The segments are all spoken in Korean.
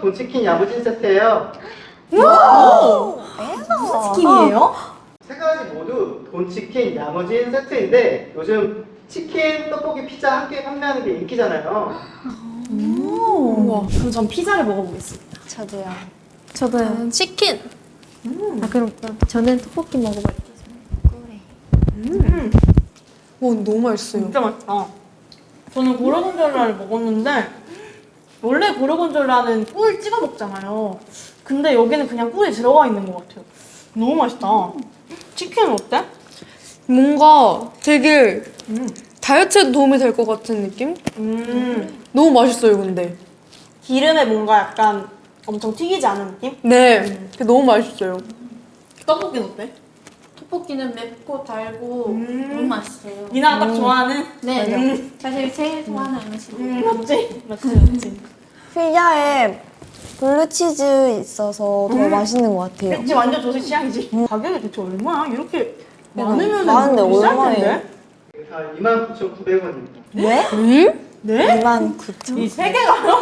돈치킨 야무진 세트예요. 치킨이에요? 세 가지 모두 돈치킨 야무진 세트인데 요즘 치킨, 떡볶이, 피자 함께 판매하는 게 인기잖아요. 우와. 그럼 전 피자를 먹어보겠습니다. 저도요. 저도요. 치킨. 아 그럼 저는 떡볶이 먹어볼게요. 와 너무 맛있어요. 진짜 맛있다. 저는 고르곤졸라를 먹었는데 원래 고르곤졸라는 꿀 찍어 먹잖아요. 근데 여기는 그냥 꿀이 들어가 있는 것 같아요. 너무 맛있다. 치킨은 어때? 뭔가 되게 음. 다이어트에 도움이 될 것 같은 느낌? 음. 너무 맛있어요, 근데. 기름에 뭔가 약간 엄청 튀기지 않은 느낌? 네, 너무 맛있어요. 떡볶이는 어때? 떡볶이는 맵고 달고 음. 맛있어요. 미나가 딱 좋아하는? 네, 네. 음. 사실 제일 좋아하는 음식. 음, 맞지? 맞지, 맞지. 피자에 블루치즈 있어서 더 맛있는 것 같아요. 그치, 완전 조식 취향이지. 가격이 대체 얼마야? 이렇게 많으면 많은데 얼마예요? 다 29,900원입니다. 왜? 음? 네? 2만 9천. 이 세 개가요?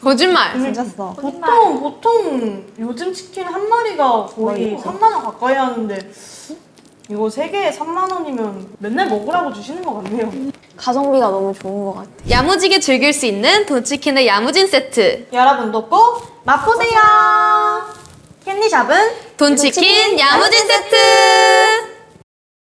거짓말! 진짜 싸. 보통 보통 요즘 치킨 한 마리가 거의 3만 원 가까이 하는데 이거 세 개에 3만 원이면 맨날 먹으라고 주시는 것 같네요. 가성비가 너무 좋은 것 같아요. 야무지게 즐길 수 있는 돈치킨의 야무진 세트. 여러분도 꼭 맛보세요. 캔디샵은 돈치킨 야무진 세트.